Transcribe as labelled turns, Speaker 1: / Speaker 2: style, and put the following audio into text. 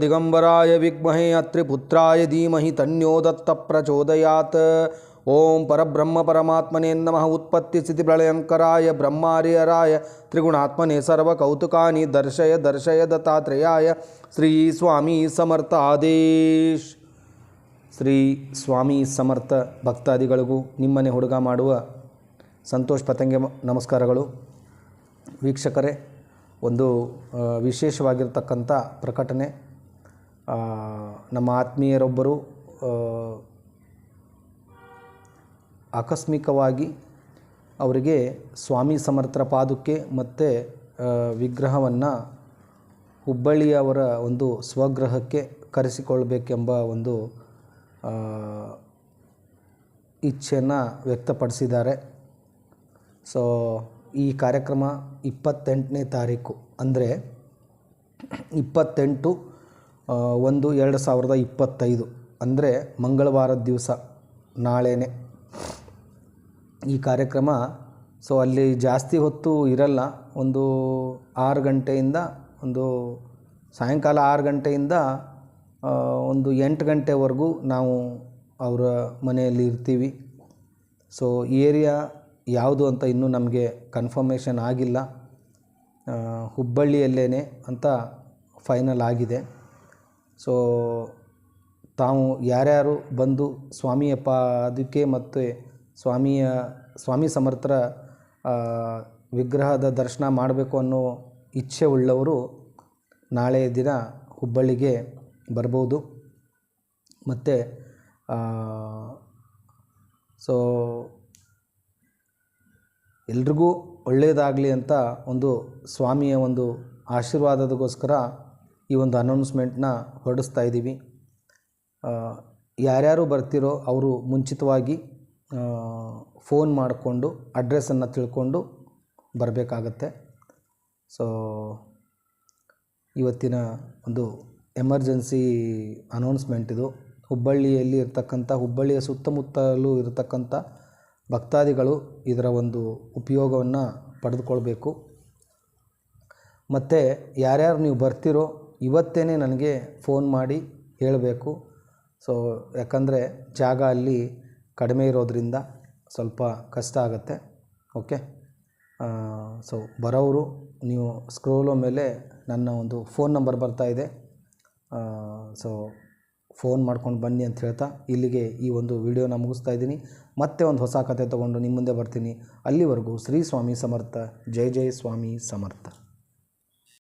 Speaker 1: ದಿಗಂಬರಾಯ ವಿಮಹೆ ಅತ್ರಿಪುತ್ರಾಯ ಧೀಮಹಿ ತನ್ಯೋ ದತ್ತ ಪ್ರಚೋದಯಾತ್. ಓಂ ಪರಬ್ರಹ್ಮ ಪರಮಾತ್ಮನೇ ನಮಃ. ಉತ್ಪತ್ತಿ ಸ್ಥಿತಿ ಪ್ರಳಯಂಕರಾಯ ಬ್ರಹ್ಮಾರ್ಯರಾಯ. ತ್ರಿಗುಣಾತ್ಮನೆ ಸರ್ವಕೌತುಕಾನಿ ದರ್ಶಯ ದರ್ಶಯ ದತ್ತಾತ್ರೇಯಾಯ. ಶ್ರೀ ಸ್ವಾಮಿ ಸಮರ್ಥ ಆದೇಶ್. ಶ್ರೀ ಸ್ವಾಮಿ ಸಮರ್ಥ ಭಕ್ತಾದಿಗಳಿಗೂ ನಿಮ್ಮನೆ ಹುಡುಗ ಮಾಡುವ ಸಂತೋಷ್ ಪತಂಗೆ ನಮಸ್ಕಾರಗಳು. ವೀಕ್ಷಕರೇ ಒಂದು ವಿಶೇಷವಾಗಿರ್ತಕ್ಕಂಥ ಪ್ರಕಟಣೆ. ನಮ್ಮ ಆತ್ಮೀಯರೊಬ್ಬರು ಆಕಸ್ಮಿಕವಾಗಿ ಅವರಿಗೆ ಸ್ವಾಮಿ ಸಮರ್ಥರ ಪಾದುಕೆ ಮತ್ತು ವಿಗ್ರಹವನ್ನು ಹುಬ್ಬಳ್ಳಿಯವರ ಒಂದು ಸ್ವಗೃಹಕ್ಕೆ ಕರೆಸಿಕೊಳ್ಬೇಕೆಂಬ ಒಂದು ಇಚ್ಛೆಯನ್ನು ವ್ಯಕ್ತಪಡಿಸಿದ್ದಾರೆ. ಸೊ ಈ ಕಾರ್ಯಕ್ರಮ ಇಪ್ಪತ್ತೆಂಟನೇ ತಾರೀಕು, ಅಂದರೆ ಇಪ್ಪತ್ತೆಂಟು ಒಂದು ಎರಡು ಸಾವಿರದ ಇಪ್ಪತ್ತೈದು, ಅಂದರೆ ಮಂಗಳವಾರದ ದಿವಸ ನಾಳೆನೇ ಈ ಕಾರ್ಯಕ್ರಮ. ಸೊ ಅಲ್ಲಿ ಜಾಸ್ತಿ ಹೊತ್ತು ಇರಲ್ಲ, ಒಂದು ಆರು ಗಂಟೆಯಿಂದ, ಒಂದು ಸಾಯಂಕಾಲ ಆರು ಗಂಟೆಯಿಂದ ಒಂದು ಎಂಟು ಗಂಟೆವರೆಗೂ ನಾವು ಅವರ ಮನೆಯಲ್ಲಿ ಇರ್ತೀವಿ. ಸೊ ಏರಿಯಾ ಯಾವುದು ಅಂತ ಇನ್ನೂ ನಮಗೆ ಕನ್ಫರ್ಮೇಷನ್ ಆಗಿಲ್ಲ. ಹುಬ್ಬಳ್ಳಿಯಲ್ಲೇ ಅಂತ ಫೈನಲ್ ಆಗಿದೆ. ಸೊ ತಾವು ಯಾರ್ಯಾರು ಬಂದು ಸ್ವಾಮಿಯ ಪಾದಕ್ಕೆ ಮತ್ತು ಸ್ವಾಮಿಯ, ಸ್ವಾಮಿ ಸಮರ್ಥರ ವಿಗ್ರಹದ ದರ್ಶನ ಮಾಡಬೇಕು ಅನ್ನೋ ಇಚ್ಛೆ ಉಳ್ಳವರು ನಾಳೆ ದಿನ ಹುಬ್ಬಳ್ಳಿಗೆ ಬರ್ಬೋದು. ಮತ್ತು ಸೊ ಎಲ್ರಿಗೂ ಒಳ್ಳೆಯದಾಗಲಿ ಅಂತ ಒಂದು ಸ್ವಾಮಿಯ ಒಂದು ಆಶೀರ್ವಾದದಗೋಸ್ಕರ ಈ ಒಂದು ಅನೌನ್ಸ್ಮೆಂಟ್ನ ಹೊರಡಿಸ್ತಾ ಇದ್ದೀವಿ. ಯಾರ್ಯಾರು ಬರ್ತಿರೋ ಅವರು ಮುಂಚಿತವಾಗಿ ಫೋನ್ ಮಾಡಿಕೊಂಡು ಅಡ್ರೆಸ್ಸನ್ನು ತಿಳ್ಕೊಂಡು ಬರಬೇಕಾಗತ್ತೆ. ಸೊ, ಇವತ್ತಿನ ಒಂದು ಎಮರ್ಜೆನ್ಸಿ ಅನೌನ್ಸ್ಮೆಂಟ್ ಇದು. ಹುಬ್ಬಳ್ಳಿಯಲ್ಲಿ ಇರ್ತಕ್ಕಂಥ, ಹುಬ್ಬಳ್ಳಿಯ ಸುತ್ತಮುತ್ತಲೂ ಇರತಕ್ಕಂಥ ಭಕ್ತಾದಿಗಳು ಇದರ ಒಂದು ಉಪಯೋಗವನ್ನು ಪಡೆದುಕೊಳ್ಬೇಕು. ಮತ್ತು ಯಾರ್ಯಾರು ನೀವು ಬರ್ತಿರೋ ಇವತ್ತೇ ನನಗೆ ಫೋನ್ ಮಾಡಿ ಹೇಳಬೇಕು. ಸೊ, ಯಾಕಂದರೆ ಜಾಗ ಅಲ್ಲಿ ಕಡಿಮೆ ಇರೋದರಿಂದ ಸ್ವಲ್ಪ ಕಷ್ಟ ಆಗುತ್ತೆ. ಓಕೆ? ಸೊ ಬರೋರು ನೀವು ಸ್ಕ್ರೋಲೋ ಮೇಲೆ ನನ್ನ ಒಂದು ಫೋನ್ ನಂಬರ್ ಬರ್ತಾ ಇದೆ. ಸೊ ಫೋನ್ ಮಾಡ್ಕೊಂಡು ಬನ್ನಿ ಅಂತ ಹೇಳ್ತಾ ಇಲ್ಲಿಗೆ ಈ ಒಂದು ವಿಡಿಯೋನ ಮುಗಿಸ್ತಾ ಇದ್ದೀನಿ. ಮತ್ತೆ ಒಂದು ಹೊಸ ಕತೆ ತೊಗೊಂಡು ನಿಮ್ಮ ಮುಂದೆ ಬರ್ತೀನಿ. ಅಲ್ಲಿವರೆಗೂ ಶ್ರೀ ಸ್ವಾಮಿ ಸಮರ್ಥ. ಜೈ ಜೈ ಸ್ವಾಮಿ ಸಮರ್ಥ.